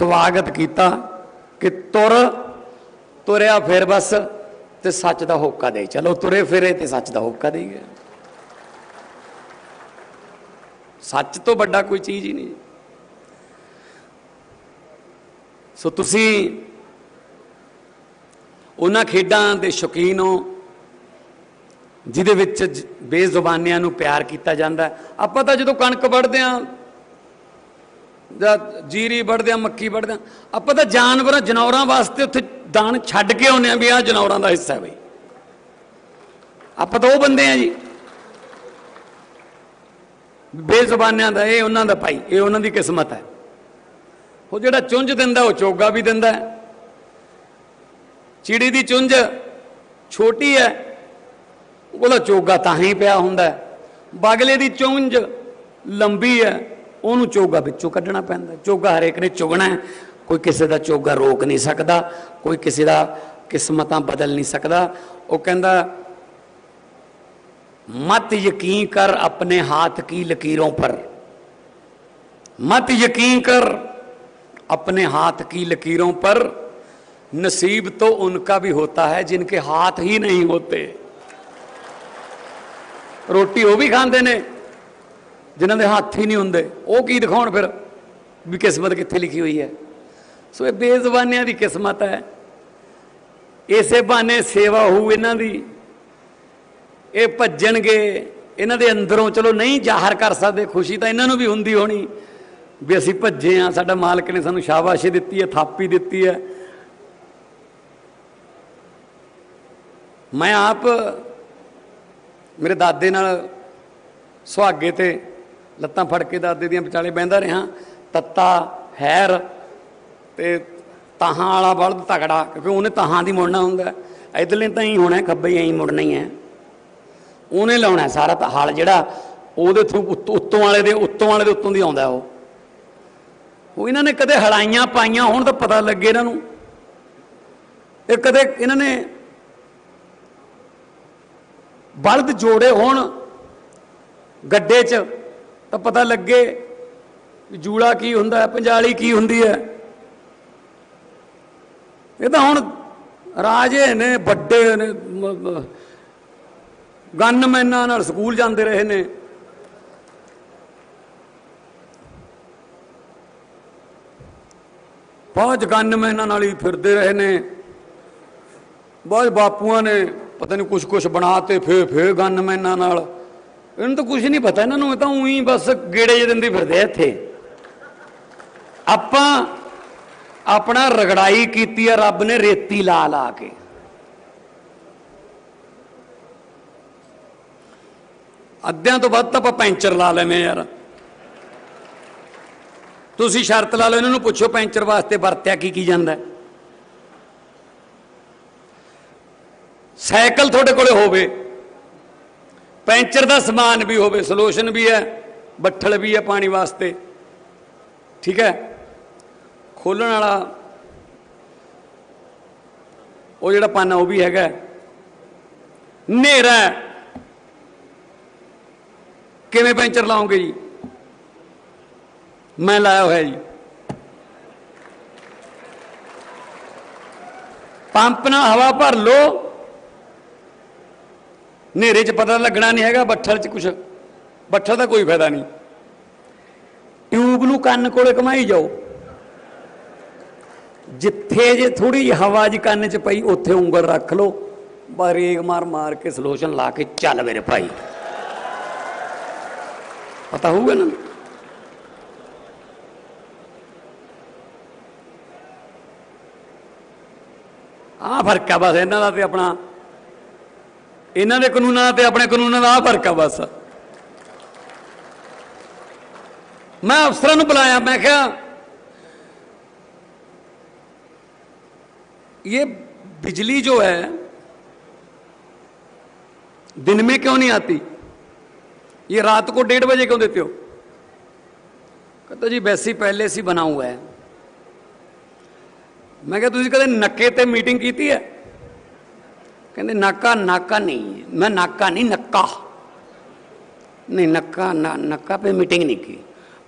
ਸਵਾਗਤ ਕੀਤਾ ਕਿ ਤੁਰ, ਤੁਰਿਆ ਫਿਰ ਬਸ ਤੇ ਸੱਚ ਦਾ ਹੋਕਾ ਦੇ ਚਲੋ ਤੁਰੇ ਫਿਰੇ ਤੇ ਸੱਚ ਦਾ ਹੋਕਾ ਦੇ ਗਿਆ। ਸੱਚ ਤੋਂ ਵੱਡਾ ਕੋਈ ਚੀਜ਼ ਹੀ ਨਹੀਂ। ਸੋ ਤੁਸੀਂ ਉਹਨਾਂ ਖੇਡਾਂ ਦੇ ਸ਼ੌਕੀਨ ਹੋ, ਜਿਹਦੇ ਵਿੱਚ ਜ- ਬੇਜ਼ੁਬਾਨਿਆਂ ਨੂੰ ਪਿਆਰ ਕੀਤਾ ਜਾਂਦਾ। ਆਪਾਂ ਤਾਂ ਜਦੋਂ ਕਣਕ ਵੱਢਦੇ ਆਂ ਜਾਂ ਜੀਰੀ ਵੱਢਦੇ ਆ ਮੱਕੀ ਵੱਢਦੇ ਆ। ਆਪਾਂ ਤਾਂ ਜਾਨਵਰਾਂ, ਜਨੌਰਾਂ ਵਾਸਤੇ ਉੱਥੇ ਦਾਨ ਛੱਡ ਕੇ ਆਉਂਦੇ ਆ ਵੀ ਆ ਜਨੌਰਾਂ ਦਾ ਹਿੱਸਾ ਬਈ। ਆਪਾਂ ਤਾਂ ਉਹ ਬੰਦੇ ਆ ਜੀ। ਬੇਜ਼ੁਬਾਨਿਆਂ ਦਾ, ਇਹ ਉਹਨਾਂ ਦਾ ਭਾਈ, ਇਹ ਉਹਨਾਂ ਦੀ ਕਿਸਮਤ ਹੈ। ਉਹ ਜਿਹੜਾ ਚੁੰਝ ਦਿੰਦਾ, ਉਹ ਚੋਗਾ ਵੀ ਦਿੰਦਾ ਚਿੜੀ ਦੀ ਚੁੰਝ ਛੋਟੀ ਹੈ, ਉਹਦਾ ਚੋਗਾ ਤਾਂ ਹੀ ਪਿਆ ਹੁੰਦਾ ਹੈ। ਬਾਗਲੇ ਦੀ ਚੁੰਝ ਲੰਬੀ ਹੈ ਉਹਨੂੰ ਚੋਗਾ ਵਿੱਚੋਂ ਕੱਢਣਾ ਪੈਂਦਾ ਹੈ। ਚੋਗਾ ਹਰੇਕ ਨੇ ਚੁਗਣਾ ਹੈ ਕੋਈ ਕਿਸੇ ਦਾ ਚੋਗਾ ਰੋਕ ਨਹੀਂ ਸਕਦਾ ਕੋਈ ਕਿਸੇ ਦਾ ਕਿਸਮਤਾਂ ਬਦਲ ਨਹੀਂ ਸਕਦਾ ਉਹ ਕਹਿੰਦਾ मत यकीन कर अपने हाथ की लकीरों पर मत यकीन कर अपने हाथ की लकीरों पर नसीब तो उनका भी होता है जिनके हाथ ही नहीं होते ਰੋਟੀ ਉਹ ਵੀ ਖਾਂਦੇ ਨੇ ਜਿਨ੍ਹਾਂ ਦੇ ਹੱਥ ਹੀ ਨਹੀਂ ਹੁੰਦੇ। ਉਹ ਕੀ ਦਿਖਾਉਣ ਫਿਰ ਵੀ ਕਿਸਮਤ ਕਿੱਥੇ ਲਿਖੀ ਹੋਈ ਹੈ? ਸੋ ਇਹ ਬੇਜ਼ੁਬਾਨਿਆਂ ਦੀ ਕਿਸਮਤ ਹੈ। ਇਸੇ ਬਹਾਨੇ ਸੇਵਾ ਹੋਊ ਇਹਨਾਂ ਦੀ। ਇਹ ਭੱਜਣਗੇ, ਇਹਨਾਂ ਦੇ ਅੰਦਰੋਂ ਚਲੋ ਨਹੀਂ ਜ਼ਾਹਰ ਕਰ ਸਕਦੇ, ਖੁਸ਼ੀ ਤਾਂ ਇਹਨਾਂ ਨੂੰ ਵੀ ਹੁੰਦੀ ਹੋਣੀ। ਵੀ ਅਸੀਂ ਭੱਜੇ ਆ ਸਾਡਾ ਮਾਲਕ ਨੇ ਸਾਨੂੰ ਸ਼ਾਬਾਸ਼ੀ ਦਿੱਤੀ ਹੈ, ਥਾਪੀ ਦਿੱਤੀ ਹੈ। ਮੈਂ ਆਪ ਮੇਰੇ ਦਾਦੇ ਨਾਲ ਸੁਹਾਗੇ ਤੇ ਲੱਤਾਂ ਫੜ ਕੇ ਦਾਦੇ ਦੀਆਂ ਵਿਚਾਲੇ ਬਹਿੰਦਾ ਰਿਹਾ। ਤੱਤਾ, ਹੈਰ ਤੇ ਤਾਹਾਂ ਵਾਲਾ ਬਲਦ ਤਗੜਾ ਕਿਉਂਕਿ ਉਹਨੇ ਤਾਹਾਂ ਦੀ ਮੁੜਨਾ ਹੁੰਦਾ ਇਧਰਲੇ ਤਾਂ ਹੀ ਹੋਣਾ ਖੱਬੇ ਹੀ ਐਂ ਮੁੜਨਾ ਹੀ ਹੈ। ਉਹਨੇ ਲਾਉਣਾ ਸਾਰਾ ਤਾਂ ਹਲ ਜਿਹੜਾ ਉਹਦੇ ਥਰੂ ਉੱਤੋਂ ਵਾਲੇ ਦੇ, ਉੱਤੋਂ ਵਾਲੇ ਦੇ ਉੱਤੋਂ ਦੀ ਆਉਂਦਾ ਉਹ। ਉਹ ਇਹਨਾਂ ਨੇ ਕਦੇ ਹਲਾਈਆਂ ਪਾਈਆਂ, ਹੁਣ ਤਾਂ ਪਤਾ ਲੱਗੇ ਇਹਨਾਂ ਨੂੰ। ਇਹ ਕਦੇ ਇਹਨਾਂ ਨੇ ਬਲਦ ਜੋੜੇ ਹੋਣ, ਗੱਡੇ 'ਚ ਤਾਂ ਪਤਾ ਲੱਗੇ ਵੀ ਜੂੜਾ ਕੀ ਹੁੰਦਾ ਹੈ, ਪੰਜਾਲੀ ਕੀ ਹੁੰਦੀ ਹੈ। ਇਹ ਤਾਂ ਹੁਣ ਰਾਜੇ ਨੇ, ਵੱਡੇ ਨੇ, ਮ- ਗਨਮੈਨਾਂ ਨਾਲ ਸਕੂਲ ਜਾਂਦੇ ਰਹੇ ਨੇ। ਬਹੁਤ ਗਨਮੈਨਾਂ ਨਾਲ ਹੀ ਫਿਰਦੇ ਰਹੇ ਨੇ। ਬਹੁਤ ਬਾਪੂਆਂ ਨੇ, ਪਤਾ ਨਹੀਂ ਕੁਛ ਕੁਛ ਬਣਾਤੇ ਫੇਰ ਫੇਰ ਗਨਮੈਨਾਂ ਨਾਲ। ਇਹਨੂੰ ਤਾਂ ਕੁਝ ਨਹੀਂ ਪਤਾ, ਇਹਨਾਂ ਨੂੰ ਤਾਂ ਉਹੀ ਬਸ ਗੇੜੇ ਜਿਹੇ ਦਿੰਦੇ ਫਿਰਦੇ ਆ ਇੱਥੇ। ਆਪਾਂ ਆਪਣਾ ਰਗੜਾਈ ਕੀਤੀ ਆ, ਰੱਬ ਨੇ ਰੇਤੀ ਲਾ ਲਾ ਕੇ। ਅੱਧਿਆਂ ਤੋਂ ਵੱਧ ਤਾਂ ਆਪਾਂ ਪੈਂਚਰ ਲਾ ਲੈਵੇਂ ਯਾਰ। ਤੁਸੀਂ ਸ਼ਰਤ ਲਾ ਲਓ, ਇਹਨਾਂ ਨੂੰ ਪੁੱਛੋ ਪੈਂਚਰ ਵਾਸਤੇ ਵਰਤਿਆ ਕੀ ਕੀ ਜਾਂਦਾ। ਸਾਈਕਲ ਤੁਹਾਡੇ ਕੋਲੇ ਹੋਵੇ। ਪੈਂਚਰ ਦਾ ਸਮਾਨ ਵੀ ਹੋਵੇ, ਸੋਲੂਸ਼ਨ ਵੀ ਹੈ, ਬੱਠਲ ਵੀ ਹੈ ਪਾਣੀ ਵਾਸਤੇ। ਠੀਕ ਹੈ? ਖੋਲਣ ਵਾਲਾ, ਉਹ ਜਿਹੜਾ ਪਾਨਾ ਉਹ ਵੀ ਹੈਗਾ। ਹਨੇਰਾ ਕਿਵੇਂ ਪੈਂਚਰ ਲਾਉਂਗੇ ਜੀ? ਮੈਂ ਲਾਇਆ ਹੋਇਆ ਜੀ। ਪੰਪ ਨਾਲ ਹਵਾ ਭਰ ਲੋ ਹਨੇਰੇ 'ਚ ਪਤਾ ਲੱਗਣਾ ਨਹੀਂ ਹੈਗਾ, ਬੱਠਲ 'ਚ ਕੁਛ। ਬੱਠਲ ਦਾ ਕੋਈ ਫਾਇਦਾ ਨਹੀਂ। ਟਿਊਬ ਨੂੰ ਕੰਨ ਕੋਲੇ ਘਮਾਈ ਜਾਓ। ਜਿੱਥੇ ਜੇ ਥੋੜੀ ਜਿਹੀ ਹਵਾ ਜੀ ਕੰਨ 'ਚ ਪਈ, ਉੱਥੇ ਉਂਗਲ ਰੱਖ ਲਓ। ਬਰੇਕ ਮਾਰ ਮਾਰ ਕੇ ਸਲੋਸ਼ਨ ਲਾ ਕੇ ਚੱਲ ਮੇਰੇ ਭਾਈ। ਪਤਾ ਹੋਊਗਾ ਨਾ? ਆਹ ਫ਼ਰਕ ਆ ਬਸ, ਇਹਨਾਂ ਦਾ ਤੇ ਆਪਣਾ ਇਹਨਾਂ ਦੇ ਕਾਨੂੰਨਾਂ ਦਾ ਤੇ ਆਪਣੇ ਕਾਨੂੰਨਾਂ ਦਾ ਆਹ ਫਰਕ ਆ ਬਸ ਮੈਂ ਅਫਸਰਾਂ ਨੂੰ ਬੁਲਾਇਆ ਮੈਂ ਕਿਹਾ ये बिजली जो है दिन में क्यों नहीं आती ये रात को डेढ़ बजे क्यों देते हो कहते जी वैसे ही पहले से ही बना हुआ है ਮੈਂ ਕਿਹਾ ਤੁਸੀਂ ਕਦੇ ਨੱਕੇ ਤੇ ਮੀਟਿੰਗ ਕੀਤੀ ਹੈ ਕਹਿੰਦੇ, ਨਾਕਾ ਨਾਕਾ ਨਹੀਂ। ਮੈਂ ਨਾਕਾ ਨਹੀਂ, ਨੱਕਾ। ਨਹੀਂ, ਨੱਕਾ, ਨਾ, ਨੱਕਾ ਪੇ ਮੀਟਿੰਗ ਨਹੀਂ ਕੀ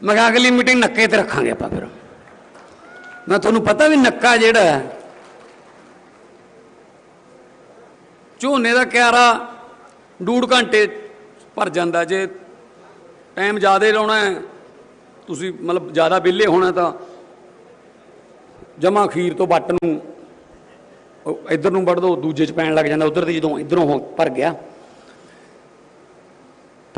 ਮੈਂ ਕਿਹਾ, ਅਗਲੀ ਮੀਟਿੰਗ ਨੱਕੇ ਤੇ ਰੱਖਾਂਗੇ ਆਪਾਂ ਫਿਰ। ਮੈਂ ਤੁਹਾਨੂੰ ਪਤਾ ਵੀ ਨੱਕਾ ਜਿਹੜਾ ਝੋਨੇ ਦਾ ਕਿਆਰਾ ਡੂੜ ਘੰਟੇ ਭਰ ਜਾਂਦਾ। ਜੇ ਟਾਈਮ ਜ਼ਿਆਦਾ ਲਾਉਣਾ ਤੁਸੀਂ ਮਤਲਬ ਜ਼ਿਆਦਾ ਬਿੱਲੇ ਹੋਣਾ ਤਾਂ ਜਮਾ ਖੀਰ ਤੋਂ ਵੱਟ ਨੂੰ ਇੱਧਰ ਨੂੰ ਵੜ ਦੋ, ਦੂਜੇ ਚ ਪੈਣ ਲੱਗ ਜਾਂਦਾ, ਉਧਰ ਦੀ ਜਦੋਂ ਇਧਰੋਂ ਹੋ ਭਰ ਗਿਆ।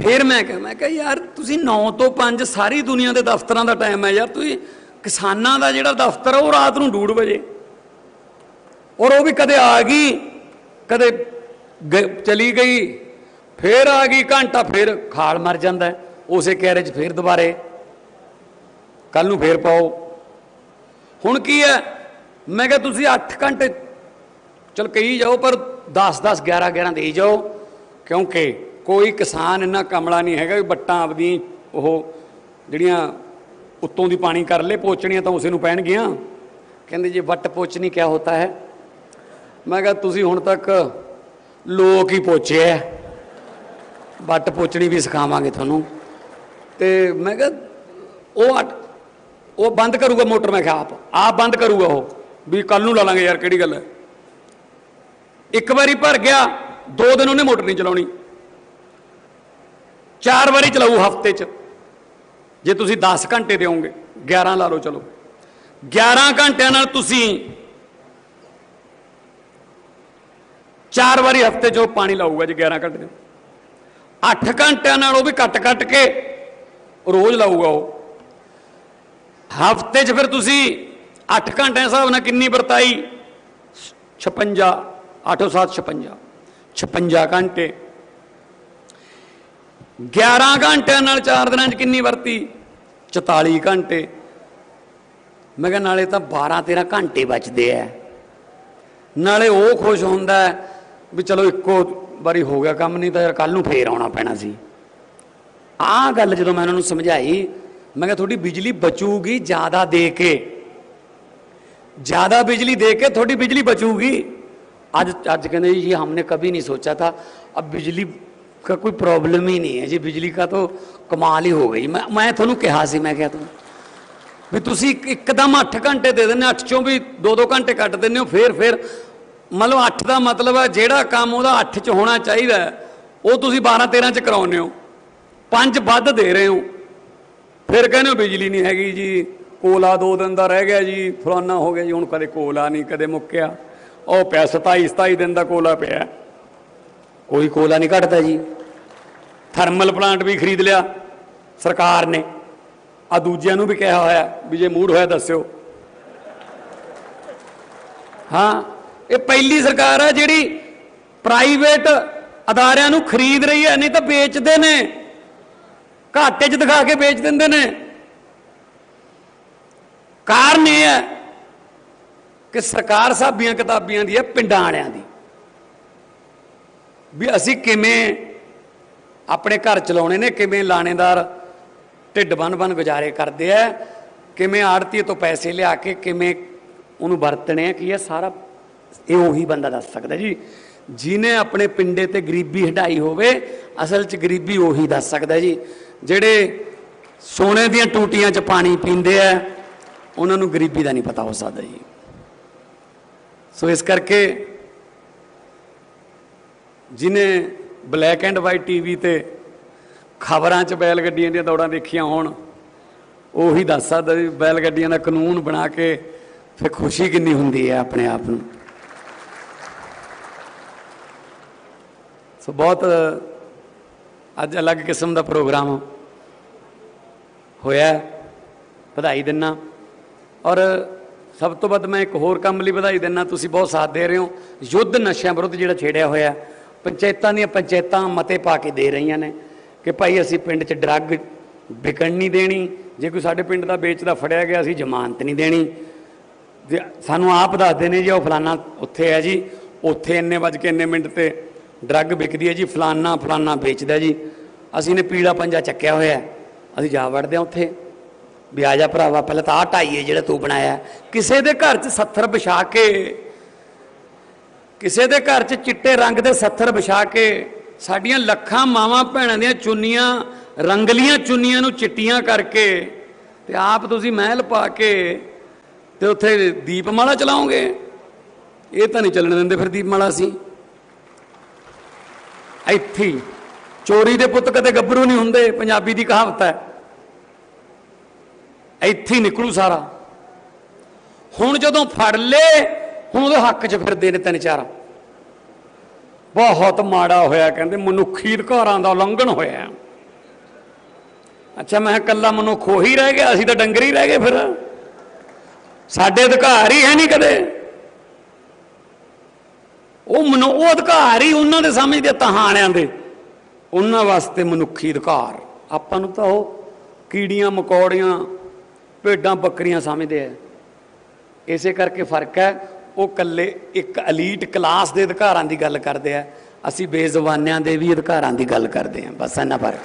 ਫਿਰ ਮੈਂ ਕਿਹਾ ਮੈਂ ਕਿਹਾ, ਯਾਰ, ਤੁਸੀਂ 9 ਤੋਂ 5 ਸਾਰੀ ਦੁਨੀਆ ਦੇ ਦਫ਼ਤਰਾਂ ਦਾ ਟਾਈਮ ਹੈ ਯਾਰ, ਤੁਸੀਂ ਕਿਸਾਨਾਂ ਦਾ ਜਿਹੜਾ ਦਫ਼ਤਰ ਉਹ ਰਾਤ ਨੂੰ 2:30 ਵਜੇ। ਔਰ ਉਹ ਵੀ ਕਦੇ ਆ ਗਈ, ਕਦੇ ਗ- ਚਲੀ ਗਈ, ਫੇਰ ਆ ਗਈ, ਘੰਟਾ ਫੇਰ ਖਾਲ ਮਰ ਜਾਂਦਾ ਉਸੇ ਕੈਰੇਜ 'ਚ ਫੇਰ ਦੁਬਾਰੇ ਕੱਲ ਨੂੰ ਫੇਰ ਪਾਓ। ਹੁਣ ਕੀ ਹੈ? ਮੈਂ ਕਿਹਾ, ਤੁਸੀਂ 8 ਘੰਟੇ ਚਲ ਕਹੀ ਜਾਓ, ਪਰ 10 10 11 11 ਦੇਈ ਜਾਓ, ਕਿਉਂਕਿ ਕੋਈ ਕਿਸਾਨ ਇੰਨਾ ਕਮਲਾ ਨਹੀਂ ਹੈਗਾ ਵੀ ਬੱਟਾਂ ਆਪਦੀ ਉਹ ਜਿਹੜੀਆਂ ਉੱਤੋਂ ਦੀ ਪਾਣੀ ਕਰ ਲੈ ਪੋਚਣੀਆਂ ਤਾਂ ਉਸੇ ਨੂੰ ਪੈਣਗੀਆਂ। ਕਹਿੰਦੇ ਜੀ ਵੱਟ ਪੋਚਣੀ ਕਿਆ ਹੁੰਦਾ ਹੈ? ਮੈਂ ਕਿਹਾ, ਤੁਸੀਂ ਹੁਣ ਤੱਕ ਲੋਕ ਹੀ ਪੋਚੇ ਐ ਵੱਟ ਪੋਚਣੀ ਵੀ ਸਿਖਾਵਾਂਗੇ ਤੁਹਾਨੂੰ। ਤੇ ਮੈਂ ਕਿਹਾ, ਉਹ ਅੱਟ- ਉਹ ਬੰਦ ਕਰੂਗਾ ਮੋਟਰ, ਮੈਂ ਕਿਹਾ ਆਪ ਆਪ ਬੰਦ ਕਰੂਗਾ ਉਹ, ਵੀ ਕੱਲ ਨੂੰ ਲਾ ਲਾਂਗੇ ਯਾਰ, ਕਿਹੜੀ ਗੱਲ ਹੈ? ਇੱਕ ਵਾਰੀ ਭਰ ਗਿਆ, ਦੋ ਦਿਨ ਉਹਨੇ ਮੋਟਰ ਨਹੀਂ ਚਲਾਉਣੀ। ਚਾਰ ਵਾਰੀ ਚਲਾਊ ਹਫ਼ਤੇ 'ਚ। ਜੇ ਤੁਸੀਂ 10 ਘੰਟੇ ਦਿਓਗੇ 11 ਲਾ ਲਓ ਚਲੋ। 11 ਘੰਟਿਆਂ ਨਾਲ ਤੁਸੀਂ ਚਾਰ ਵਾਰੀ ਹਫ਼ਤੇ 'ਚ ਉਹ ਪਾਣੀ ਲਾਊਗਾ ਜੇ 11 ਘੰਟੇ ਦੇ। 8 ਘੰਟਿਆਂ ਨਾਲ ਉਹ ਵੀ ਕੱਟ ਕੱਟ ਕੇ ਰੋਜ਼ ਲਾਊਗਾ ਉਹ। ਹਫ਼ਤੇ 'ਚ ਫਿਰ ਤੁਸੀਂ 8 ਘੰਟਿਆਂ ਹਿਸਾਬ ਨਾਲ ਕਿੰਨੀ ਵਰਤਾਈ? 56 8 7 56 56 ਘੰਟੇ। 11 ਘੰਟਿਆਂ ਨਾਲ 4 ਦਿਨਾਂ 'ਚ ਕਿੰਨੀ ਵਰਤੀ? 44 ਘੰਟੇ। ਮੈਂ ਕਿਹਾ, ਨਾਲੇ ਤਾਂ 12 13 ਘੰਟੇ ਬਚਦੇ ਆ ਨਾਲੇ ਉਹ ਖੁਸ਼ ਹੁੰਦਾ ਵੀ ਚਲੋ ਇੱਕੋ ਵਾਰੀ ਹੋ ਗਿਆ ਕੰਮ, ਨਹੀਂ ਤਾਂ ਯਾਰ ਕੱਲ ਨੂੰ ਫੇਰ ਆਉਣਾ ਪੈਣਾ ਸੀ। ਆਹ ਗੱਲ ਜਦੋਂ ਮੈਂ ਉਹਨਾਂ ਨੂੰ ਸਮਝਾਈ, ਮੈਂ ਕਿਹਾ, ਤੁਹਾਡੀ ਬਿਜਲੀ ਬਚੂਗੀ ਜ਼ਿਆਦਾ ਦੇ ਕੇ। ਜ਼ਿਆਦਾ ਬਿਜਲੀ ਦੇ ਕੇ ਤੁਹਾਡੀ ਬਿਜਲੀ ਬਚੂਗੀ। आज आज कहते जी हमने कभी नहीं सोचा था अब बिजली का कोई प्रॉब्लम ही नहीं है जी बिजली का तो कमाल ही हो गई मैं मैं ਤੁਹਾਨੂੰ ਕਿਹਾ ਸੀ ਮੈਂ ਕਿਹਾ ਤੂੰ ਵੀ ਤੁਸੀਂ ਇੱਕ- ਇੱਕਦਮ 8 ਘੰਟੇ ਦੇ ਦਿੰਦੇ 8 ਚੋਂ ਵੀ 2-2 ਘੰਟੇ ਕੱਟ ਦਿੰਦੇ ਹੋ ਫੇਰ ਫੇਰ ਮਤਲਬ 8 ਦਾ ਮਤਲਬ ਹੈ ਜਿਹੜਾ ਕੰਮ ਉਹਦਾ 8 ਚ ਹੋਣਾ ਚਾਹੀਦਾ ਹੈ, ਉਹ ਤੁਸੀਂ 12-13 ਚ ਕਰਾਉਂਦੇ ਹੋ 5 ਵੱਧ ਦੇ ਰਹੇ ਹੋ ਫਿਰ ਕਹਿੰਦੇ ਹੋ ਬਿਜਲੀ ਨਹੀਂ ਹੈਗੀ ਜੀ ਕੋਲਾ ਦੋ ਦਿਨ ਦਾ ਰਹਿ ਗਿਆ ਜੀ ਫਲਾਨਾ ਹੋ ਗਿਆ ਜੀ ਹੁਣ ਕਦੇ ਕੋਲਾ ਨਹੀਂ ਕਦੇ ਮੁੱਕਿਆ ਉਹ ਪਿਆ 27 27 ਦਿਨ ਦਾ ਕੋਲਾ ਪਿਆ। ਕੋਈ ਕੋਲਾ ਨਹੀਂ ਘਟਦਾ ਜੀ। ਥਰਮਲ ਪਲਾਂਟ ਵੀ ਖਰੀਦ ਲਿਆ ਸਰਕਾਰ ਨੇ। ਆ ਦੂਜਿਆਂ ਨੂੰ ਵੀ ਕਿਹਾ ਹੋਇਆ ਵੀ ਜੇ ਮੂਡ ਹੋਇਆ ਦੱਸਿਓ। ਹਾਂ, ਇਹ ਪਹਿਲੀ ਸਰਕਾਰ ਹੈ ਜਿਹੜੀ ਪ੍ਰਾਈਵੇਟ ਅਦਾਰਿਆਂ ਨੂੰ ਖਰੀਦ ਰਹੀ ਹੈ, ਨਹੀਂ ਤਾਂ ਵੇਚਦੇ ਨੇ। ਘਾਟੇ 'ਚ ਦਿਖਾ ਕੇ ਵੇਚ ਦਿੰਦੇ ਨੇ। ਕਾਰਨ ਇਹ ਹੈ ਕਿ ਸਰਕਾਰ ਸਾਬੀਆਂ ਕਿਤਾਬੀਆਂ ਦੀ ਹੈ, ਪਿੰਡਾਂ ਵਾਲਿਆਂ ਦੀ। ਵੀ ਅਸੀਂ ਕਿਵੇਂ ਆਪਣੇ ਘਰ ਚਲਾਉਣੇ ਨੇ, ਕਿਵੇਂ ਲਾਣੇਦਾਰ ਢਿੱਡ ਬੰਨ ਬੰਨ ਗੁਜ਼ਾਰੇ ਕਰਦੇ ਆ, ਕਿਵੇਂ ਆੜਤੀ ਤੋਂ ਪੈਸੇ ਲਿਆ ਕੇ ਕਿਵੇਂ ਉਹਨੂੰ ਵਰਤਣੇ ਆ, ਕੀ ਇਹ ਸਾਰਾ ਇਹ ਉਹੀ ਬੰਦਾ ਦੱਸ ਸਕਦਾ ਜੀ। ਜਿਨੇ ਆਪਣੇ ਪਿੰਡੇ ਤੇ ਗਰੀਬੀ ਹਟਾਈ ਹੋਵੇ, ਅਸਲ 'ਚ ਗਰੀਬੀ ਉਹੀ ਦੱਸ ਸਕਦਾ ਜੀ। ਜਿਹੜੇ ਸੋਨੇ ਦੀਆਂ ਟੂਟੀਆਂ 'ਚ ਪਾਣੀ ਪੀਂਦੇ ਆ, ਉਹਨਾਂ ਨੂੰ ਗਰੀਬੀ ਦਾ ਨਹੀਂ ਪਤਾ ਹੋ ਸਕਦਾ ਜੀ। ਸੋ ਇਸ ਕਰਕੇ ਜਿਨੇ ਬਲੈਕ ਐਂਡ ਵਾਈਟ ਟੀਵੀ ਤੇ ਖਬਰਾਂ 'ਚ ਬੈਲ ਗੱਡੀਆਂ ਦੀਆਂ ਦੌੜਾਂ ਦੇਖੀਆਂ ਹੋਣ, ਉਹੀ ਦੱਸ ਸਕਦਾ ਵੀ ਬੈਲ ਗੱਡੀਆਂ ਦਾ ਕਾਨੂੰਨ ਬਣਾ ਕੇ ਫਿਰ ਖੁਸ਼ੀ ਕਿੰਨੀ ਹੁੰਦੀ ਹੈ ਆਪਣੇ ਆਪ ਨੂੰ। ਸੋ ਬਹੁਤ ਅੱਜ ਅਲੱਗ ਕਿਸਮ ਦਾ ਪ੍ਰੋਗਰਾਮ ਹੋਇਆ, ਵਧਾਈ ਦਿੰਨਾ। ਔਰ ਸਭ ਤੋਂ ਵੱਧ ਮੈਂ ਇੱਕ ਹੋਰ ਕੰਮ ਲਈ ਵਧਾਈ ਦਿੰਨਾ, ਤੁਸੀਂ ਬਹੁਤ ਸਾਥ ਦੇ ਰਹੇ ਹੋ। ਯੁੱਧ ਨਸ਼ਿਆਂ ਵਿਰੁੱਧ ਜਿਹੜਾ ਛੇੜਿਆ ਹੋਇਆ, ਪੰਚਾਇਤਾਂ ਦੀਆਂ ਪੰਚਾਇਤਾਂ ਮਤੇ ਪਾ ਕੇ ਦੇ ਰਹੀਆਂ ਨੇ ਕਿ ਭਾਈ ਅਸੀਂ ਪਿੰਡ 'ਚ ਡਰੱਗ ਵਿਕਣ ਨਹੀਂ ਦੇਣੀ, ਜੇ ਕੋਈ ਸਾਡੇ ਪਿੰਡ ਦਾ ਵੇਚਦਾ ਫੜਿਆ ਗਿਆ, ਅਸੀਂ ਜ਼ਮਾਨਤ ਨਹੀਂ ਦੇਣੀ। ਤੇ ਸਾਨੂੰ ਆਪ ਦੱਸਦੇ ਨੇ ਜੀ, ਉਹ ਫਲਾਨਾ ਉੱਥੇ ਹੈ ਜੀ, ਉੱਥੇ ਇੰਨੇ ਵੱਜ ਕੇ ਇੰਨੇ ਮਿੰਟ ਤੇ ਡਰੱਗ ਵਿਕਦੀ ਹੈ ਜੀ, ਫਲਾਨਾ ਫਲਾਨਾ ਵੇਚਦਾ ਜੀ। ਅਸੀਂ ਨੇ ਪੀੜਾ ਪੰਜਾ ਚੱਕਿਆ ਹੋਇਆ, ਅਸੀਂ ਜਾ ਵੜਦੇ ਹਾਂ ਉੱਥੇ। ਵੀ ਆ ਜਾ ਭਰਾਵਾ, ਪਹਿਲਾਂ ਤਾਂ ਆਹ ਢਾਈਏ ਜਿਹੜਾ ਤੂੰ ਬਣਾਇਆ। ਕਿਸੇ ਦੇ ਘਰ 'ਚ ਸੱਥਰ ਵਿਛਾ ਕੇ, ਕਿਸੇ ਦੇ ਘਰ 'ਚ ਚਿੱਟੇ ਰੰਗ ਦੇ ਸੱਥਰ ਵਿਛਾ ਕੇ, ਸਾਡੀਆਂ ਲੱਖਾਂ ਮਾਵਾਂ ਭੈਣਾਂ ਦੀਆਂ ਚੁੰਨੀਆਂ, ਰੰਗਲੀਆਂ ਚੁੰਨੀਆਂ ਨੂੰ ਚਿੱਟੀਆਂ ਕਰਕੇ ਤੇ ਆਪ ਤੁਸੀਂ ਮਹਿਲ ਪਾ ਕੇ ਤੇ ਉੱਥੇ ਦੀਪਮਾਲਾ ਚਲਾਉਂਗੇ ਇਹ ਤਾਂ ਨਹੀਂ ਚੱਲਣ ਦਿੰਦੇ ਫਿਰ ਦੀਪਮਾਲਾ ਸੀ ਇੱਥੇ ਚੋਰੀ ਦੇ ਪੁੱਤ ਕਦੇ ਗੱਭਰੂ ਨਹੀਂ ਹੁੰਦੇ, ਪੰਜਾਬੀ ਦੀ ਕਹਾਵਤ ਹੈ। ਇੱਥੇ ਹੀ ਨਿਕਲੂ ਸਾਰਾ। ਹੁਣ ਜਦੋਂ ਫੜ ਲੇ, ਹੁਣ ਉਹਦੇ ਹੱਕ 'ਚ ਫਿਰਦੇ ਨੇ ਤਿੰਨ ਚਾਰ। ਬਹੁਤ ਮਾੜਾ ਹੋਇਆ, ਕਹਿੰਦੇ ਮਨੁੱਖੀ ਅਧਿਕਾਰਾਂ ਦਾ ਉਲੰਘਣ ਹੋਇਆ। ਅੱਛਾ, ਮੈਂ ਕਿਹਾ ਕੱਲਾ ਮਨੁੱਖ ਉਹੀ ਰਹਿ ਗਿਆ, ਅਸੀਂ ਤਾਂ ਡੰਗਰ ਹੀ ਰਹਿ ਗਏ ਫਿਰ। ਸਾਡੇ ਅਧਿਕਾਰ ਹੀ ਹੈ ਨਹੀਂ ਕਦੇ। ਉਹ ਮਨੁ, ਉਹ ਅਧਿਕਾਰ ਹੀ ਉਹਨਾਂ ਦੇ ਸਮਝਦੇ ਤਹਾਣਿਆਂ ਦੇ। ਉਹਨਾਂ ਵਾਸਤੇ ਮਨੁੱਖੀ ਅਧਿਕਾਰ। ਆਪਾਂ ਨੂੰ ਤਾਂ ਉਹ ਕੀੜੀਆਂ, ਮਕੌੜੀਆਂ ਭੇਡਾਂ ਬੱਕਰੀਆਂ ਸਮਝਦੇ ਆ। ਇਸੇ ਕਰਕੇ ਫ਼ਰਕ ਹੈ, ਉਹ ਕੱਲੇ ਇੱਕ ਐਲੀਟ ਕਲਾਸ ਦੇ ਅਧਿਕਾਰਾਂ ਦੀ ਗੱਲ ਕਰਦੇ ਆ। ਅਸੀਂ ਬੇਜ਼ੁਬਾਨਿਆਂ ਦੇ ਵੀ ਅਧਿਕਾਰਾਂ ਦੀ ਗੱਲ ਕਰਦੇ ਆ। ਬਸ ਇੰਨਾ ਫ਼ਰਕ।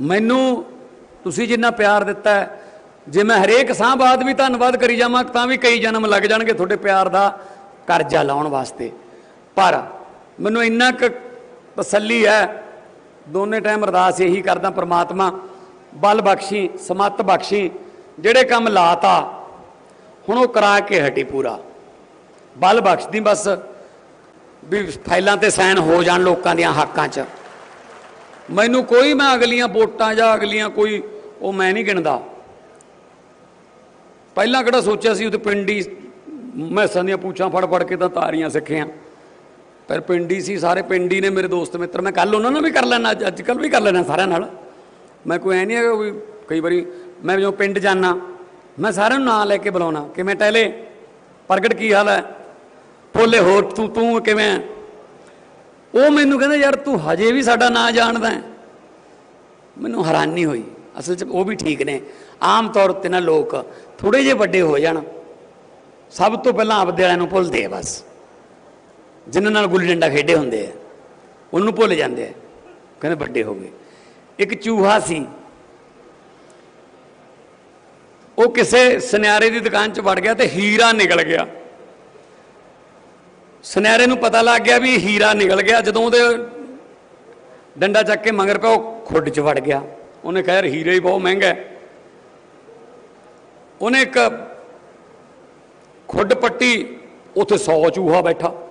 ਮੈਨੂੰ ਤੁਸੀਂ ਜਿੰਨਾ ਪਿਆਰ ਦਿੱਤਾ ਜੇ ਮੈਂ ਹਰੇਕ ਸਾਹ ਬਾਅਦ ਵੀ ਧੰਨਵਾਦ ਕਰੀ ਜਾਵਾਂ, ਤਾਂ ਵੀ ਕਈ ਜਨਮ ਲੱਗ ਜਾਣਗੇ ਤੁਹਾਡੇ ਪਿਆਰ ਦਾ ਕਰਜ਼ਾ ਲਾਉਣ ਵਾਸਤੇ। ਪਰ ਮੈਨੂੰ ਇੰਨਾ ਕੁ ਤਸੱਲੀ ਹੈ ਦੋਨੇ ਟਾਈਮ ਅਰਦਾਸ ਇਹੀ ਕਰਦਾ ਪ੍ਰਮਾਤਮਾ, ਬਲ ਬਖਸ਼ੀ, ਸਮੱਤ ਬਖਸ਼ੀ, ਜਿਹੜੇ ਕੰਮ ਲਾਤਾ, ਹੁਣ ਉਹ ਕਰਾ ਕੇ ਹਟੀ ਪੂਰਾ। ਬਲ ਬਖਸ਼ਦੀ ਬਸ, ਵੀ ਫਾਈਲਾਂ ਤੇ ਸਾਈਨ ਹੋ ਜਾਣ ਲੋਕਾਂ ਦੀਆਂ ਹੱਕਾਂ 'ਚ। ਮੈਨੂੰ ਕੋਈ ਮੈਂ ਅਗਲੀਆਂ ਵੋਟਾਂ ਜਾਂ ਅਗਲੀਆਂ ਕੋਈ, ਉਹ ਮੈਂ ਨਹੀਂ ਗਿਣਦਾ। ਪਹਿਲਾਂ ਕਿਹੜਾ ਸੋਚਿਆ ਸੀ, ਉਹ ਤੇ ਪਿੰਡੀ ਮੈਸਾਂ ਦੀਆਂ ਪੂਛਾਂ ਫੜ ਫੜ ਕੇ ਤਾਂ ਤਾਰੀਆਂ ਸਿੱਖੀਆਂ। ਪਰ ਪਿੰਡੀ ਸੀ, ਸਾਰੇ ਪਿੰਡੀ ਨੇ ਮੇਰੇ ਦੋਸਤ ਮਿੱਤਰ, ਮੈਂ ਕੱਲ ਉਹਨਾਂ ਨਾਲ ਵੀ ਕਰ ਲੈਣਾ ਅੱਜ ਕੱਲ ਵੀ ਕਰ ਲੈਣਾ ਸਾਰਿਆਂ ਨਾਲ। ਮੈਂ ਕੋਈ ਐ ਨਹੀਂ ਹੈ ਵੀ ਕਈ ਵਾਰੀ ਮੈਂ ਜਦੋਂ ਪਿੰਡ ਜਾਣਾ ਮੈਂ ਸਾਰਿਆਂ ਨੂੰ ਨਾਂ ਲੈ ਕੇ ਬੁਲਾਉਣਾ ਕਿਵੇਂ ਟਹਿਲੇ ਪ੍ਰਗਟ ਕੀ ਹਾਲ ਹੈ? ਭੋਲੇ ਹੋਰ ਤੂੰ ਤੂੰ ਕਿਵੇਂ? ਉਹ ਮੈਨੂੰ ਕਹਿੰਦਾ, ਯਾਰ ਤੂੰ ਹਜੇ ਵੀ ਸਾਡਾ ਨਾਂ ਜਾਣਦਾ ਮੈਨੂੰ ਹੈਰਾਨੀ ਹੋਈ। ਅਸਲ 'ਚ ਉਹ ਵੀ ਠੀਕ ਨੇ। ਆਮ ਤੌਰ ਤੇ ਨਾ ਲੋਕ ਥੋੜੇ ਜਿਹੇ ਵੱਡੇ ਹੋ ਜਾਣ। ਸਭ ਤੋਂ ਪਹਿਲਾਂ ਆਪਦੇ ਵਾਲਿਆਂ ਨੂੰ ਭੁੱਲਦੇ ਆ ਬਸ। ਜਿਨ੍ਹਾਂ ਨਾਲ ਗੁੱਲੀ ਡੰਡਾ ਖੇਡੇ ਹੁੰਦੇ ਆ, ਉਹਨੂੰ ਭੁੱਲ ਜਾਂਦੇ ਆ। ਕਹਿੰਦੇ ਵੱਡੇ ਹੋ ਗਏ। ਇੱਕ ਚੂਹਾ ਸੀ। ਉਹ ਕਿਸੇ ਸੁਨਿਆਰੇ ਦੀ ਦੁਕਾਨ 'ਚ ਵੜ ਗਿਆ ਤੇ ਹੀਰਾ ਨਿਕਲ ਗਿਆ। ਸੁਨਿਆਰੇ ਨੂੰ ਪਤਾ ਲੱਗ ਗਿਆ ਵੀ ਹੀਰਾ ਨਿਕਲ ਗਿਆ। ਜਦੋਂ ਉਹਦੇ ਡੰਡਾ ਚੱਕ ਕੇ ਮੰਗਰ ਪਿਆ, ਉਹ ਖੁੱਡ 'ਚ ਵੜ ਗਿਆ। ਉਹਨੇ ਕਿਹਾ, ਯਾਰ, ਹੀਰਾ ਹੀ ਬਹੁਤ ਮਹਿੰਗਾ ਹੈ ਉਹਨੇ ਇੱਕ ਖੁੱਡ ਪੱਟੀ, ਉੱਥੇ 100 ਚੂਹਾ ਬੈਠਾ।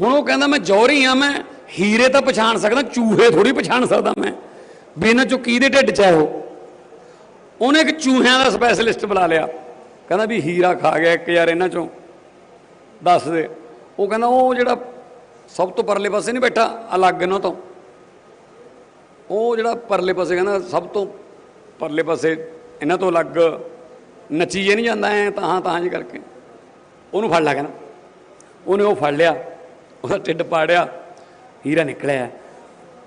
ਹੁਣ ਉਹ ਕਹਿੰਦਾ ਮੈਂ ਜੌਹਰੀ ਆ ਮੈਂ ਹੀਰੇ ਤਾਂ ਪਛਾਣ ਸਕਦਾ, ਚੂਹੇ ਥੋੜੀ ਪਛਾਣ ਸਕਦਾ ਮੈਂ। ਵੀ ਇਹਨਾਂ ਚੋਂ ਕੀ ਦੇ ਢਿੱਡ 'ਚ ਹੈ ਉਹ? ਉਹਨੇ ਇੱਕ ਚੂਹਿਆਂ ਦਾ ਸਪੈਸ਼ਲਿਸਟ ਬੁਲਾ ਲਿਆ। ਕਹਿੰਦਾ ਵੀ ਹੀਰਾ ਖਾ ਗਿਆ ਇੱਕ ਯਾਰ ਇਹਨਾਂ ਚੋਂ। ਦੱਸ ਦੇ। ਉਹ ਕਹਿੰਦਾ ਉਹ ਜਿਹੜਾ ਸਭ ਤੋਂ ਪਰਲੇ ਪਾਸੇ ਨਹੀਂ ਬੈਠਾ, ਅਲੱਗ ਇਹਨਾਂ ਤੋਂ। ਉਹ ਜਿਹੜਾ ਪਰਲੇ ਪਾਸੇ ਕਹਿੰਦਾ ਸਭ ਤੋਂ ਪਰਲੇ ਪਾਸੇ ਇਹਨਾਂ ਤੋਂ ਅਲੱਗ, ਨੱਚੀ ਜੇ ਨਹੀਂ ਜਾਂਦਾ ਐ ਤਾਂ ਤਾਂ ਜੀ ਕਰਕੇ। ਉਹਨੂੰ ਫੜ ਲਿਆ ਕਹਿੰਦਾ। ਉਹਨੇ ਉਹ ਫੜ ਲਿਆ। ਉਹਦਾ ਢਿੱਡ ਪਾੜਿਆ, ਹੀਰਾ ਨਿਕਲਿਆ।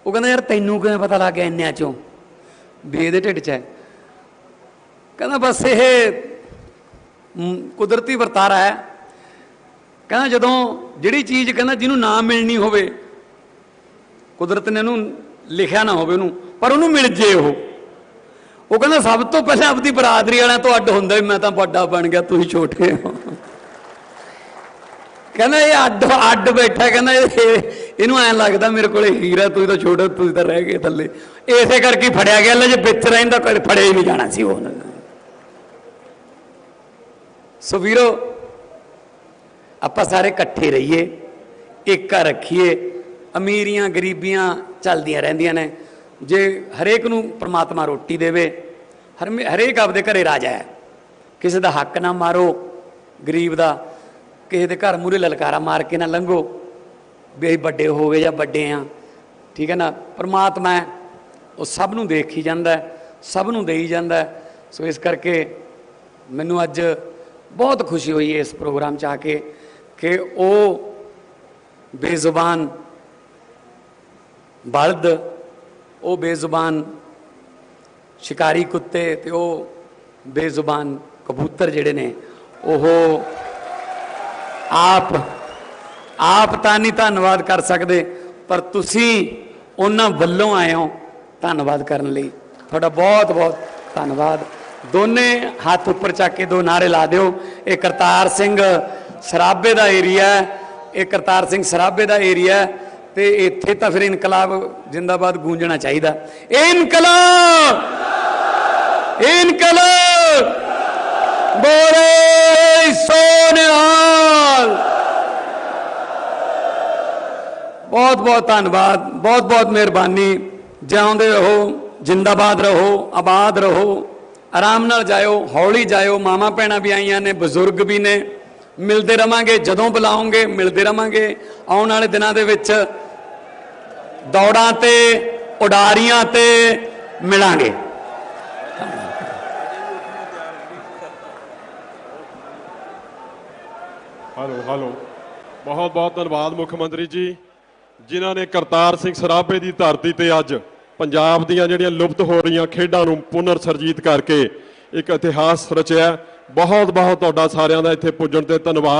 ਉਹ ਕਹਿੰਦਾ, ਯਾਰ ਤੈਨੂੰ ਕਿਵੇਂ ਪਤਾ ਲੱਗ ਗਿਆ ਇੰਨਿਆਂ ਚੋਂ? ਵੀ ਇਹਦੇ ਢਿੱਡ 'ਚ ਹੈ। ਕਹਿੰਦਾ, ਬਸ ਇਹ ਕੁਦਰਤੀ ਵਰਤਾਰਾ ਹੈ। ਕਹਿੰਦਾ, ਜਦੋਂ ਜਿਹੜੀ ਚੀਜ਼ ਕਹਿੰਦਾ ਜਿਹਨੂੰ ਨਾ ਮਿਲਣੀ ਹੋਵੇ, ਕੁਦਰਤ ਨੇ ਉਹਨੂੰ ਲਿਖਿਆ ਨਾ ਹੋਵੇ ਉਹਨੂੰ, ਪਰ ਉਹਨੂੰ ਮਿਲ ਜੇ ਉਹ। ਉਹ ਕਹਿੰਦਾ, ਸਭ ਤੋਂ ਪਹਿਲਾਂ ਆਪਦੀ ਬਰਾਦਰੀ ਵਾਲਿਆਂ ਤੋਂ ਅੱਡ ਹੁੰਦਾ ਵੀ ਮੈਂ ਤਾਂ ਵੱਡਾ ਬਣ ਗਿਆ ਤੁਸੀਂ ਛੋਟੇ ਹੋ। ਕਹਿੰਦਾ ਇਹ ਅੱਡ ਅੱਡ ਬੈਠਾ, ਕਹਿੰਦਾ ਇਹਨੂੰ ਐਂ ਲੱਗਦਾ ਮੇਰੇ ਕੋਲੇ ਹੀਰਾ ਤੁਸੀਂ ਤਾਂ ਛੋਟਾ ਤੁਸੀਂ ਤਾਂ ਰਹਿ ਗਏ ਥੱਲੇ। ਇਸੇ ਕਰਕੇ ਫੜਿਆ ਗਿਆ, ਲੈ ਜੇ ਵਿੱਚ ਰਹਿੰਦਾ ਕੋਈ ਫੜਿਆ ਹੀ ਨਹੀਂ ਜਾਣਾ ਸੀ ਉਹ ਸੋ ਵੀਰੋ, ਆਪਾਂ ਸਾਰੇ ਇਕੱਠੇ ਰਹੀਏ ਏਕਾ ਰੱਖੀਏ, ਅਮੀਰੀਆਂ, ਗਰੀਬੀਆਂ ਚੱਲਦੀਆਂ ਰਹਿੰਦੀਆਂ ਨੇ। ਜੇ ਹਰੇਕ ਨੂੰ ਪ੍ਰਮਾਤਮਾ ਰੋਟੀ ਦੇਵੇ ਹਰ ਹਰੇਕ ਆਪਦੇ ਘਰੇ ਰਾਜਾ ਹੈ। ਕਿਸੇ ਦਾ ਹੱਕ ਨਾ ਮਾਰੋ, ਗਰੀਬ ਦਾ ਕਿਸੇ ਦੇ ਘਰ ਮੂਰੇ ਲਲਕਾਰਾ ਮਾਰ ਕੇ ਨਾ ਲੰਘੋ ਵੀ ਅਸੀਂ ਵੱਡੇ ਹੋ ਗਏ ਜਾਂ ਵੱਡੇ ਆ। ਠੀਕ ਹੈ ਨਾ? ਪਰਮਾਤਮਾ ਹੈ ਉਹ ਸਭ ਨੂੰ ਦੇਖ ਹੀ ਜਾਂਦਾ ਸਭ ਨੂੰ ਦੇਈ ਜਾਂਦਾ ਸੋ ਇਸ ਕਰਕੇ ਮੈਨੂੰ ਅੱਜ ਬਹੁਤ ਖੁਸ਼ੀ ਹੋਈ ਹੈ ਇਸ ਪ੍ਰੋਗਰਾਮ 'ਚ ਆ ਕੇ ਕਿ ਉਹ ਬੇਜ਼ੁਬਾਨ ਬਲਦ, ਉਹ ਬੇਜ਼ੁਬਾਨ ਸ਼ਿਕਾਰੀ ਕੁੱਤੇ ਤੇ ਉਹ ਬੇਜ਼ੁਬਾਨ ਕਬੂਤਰ ਜਿਹੜੇ ਨੇ, ਉਹ ਆਪ ਆਪ ਤਾਂ ਨਹੀਂ ਧੰਨਵਾਦ ਕਰ ਸਕਦੇ, ਪਰ ਤੁਸੀਂ ਉਹਨਾਂ ਵੱਲੋਂ ਆਏ ਹੋ ਧੰਨਵਾਦ ਕਰਨ ਲਈ। ਤੁਹਾਡਾ ਬਹੁਤ ਬਹੁਤ ਧੰਨਵਾਦ। ਦੋਨੇ ਹੱਥ ਉੱਪਰ ਚੱਕ ਕੇ ਦੋ ਨਾਰੇ ਲਾ ਦਿਓ। ਇਹ ਕਰਤਾਰ ਸਿੰਘ ਸਰਾਬੇ ਦਾ ਏਰੀਆ ਹੈ। ਇਹ ਕਰਤਾਰ ਸਿੰਘ ਸਰਾਬੇ ਦਾ ਏਰੀਆ ਹੈ ਤੇ ਇੱਥੇ ਤਾਂ ਫਿਰ ਇਨਕਲਾਬ ਜਿੰਦਾਬਾਦ ਗੂੰਜਣਾ ਚਾਹੀਦਾ। ਇਨਕਲਾਬ! ਇਨਕਲਾਬ! ਬੋਲੇ! ਸੋ ਸੋਨਿਹਾਲ ਬਹੁਤ ਬਹੁਤ ਧੰਨਵਾਦ, ਬਹੁਤ ਬਹੁਤ ਮਿਹਰਬਾਨੀ। ਜਿਉਂਦੇ ਰਹੋ, ਜਿੰਦਾਬਾਦ ਰਹੋ, ਆਬਾਦ ਰਹੋ। ਆਰਾਮ ਨਾਲ ਜਾਇਓ, ਹੌਲੀ ਜਾਇਓ। ਮਾਮਾ ਭੈਣਾਂ ਵੀ ਆਈਆਂ ਨੇ, ਬਜ਼ੁਰਗ ਵੀ ਨੇ। ਮਿਲਦੇ ਰਵਾਂਗੇ, ਜਦੋਂ ਬੁਲਾਉਂਗੇ ਮਿਲਦੇ ਰਵਾਂਗੇ। ਆਉਣ ਵਾਲੇ ਦਿਨਾਂ ਦੇ ਵਿੱਚ ਦੌੜਾਂ ਤੇ, ਉਡਾਰੀਆਂ ਤੇ ਮਿਲਾਂਗੇ। Hello hello. ਬਹੁਤ ਬਹੁਤ ਧੰਨਵਾਦ ਮੁੱਖ ਮੰਤਰੀ ਜੀ, ਜਿਨ੍ਹਾਂ ਨੇ ਕਰਤਾਰ ਸਿੰਘ ਸਰਾਭੇ ਦੀ ਧਰਤੀ ਤੇ ਅੱਜ ਪੰਜਾਬ ਦੀਆਂ ਜਿਹੜੀਆਂ ਲੁਪਤ ਹੋ ਰਹੀਆਂ ਖੇਡਾਂ ਨੂੰ ਪੁਨਰ ਸਰਜੀਤ ਕਰਕੇ ਇੱਕ ਇਤਿਹਾਸ ਰਚਿਆ ਬਹੁਤ ਬਹੁਤ ਤੁਹਾਡਾ ਸਾਰਿਆਂ ਦਾ ਇੱਥੇ ਪੁੱਜਣ ਤੇ ਧੰਨਵਾਦ।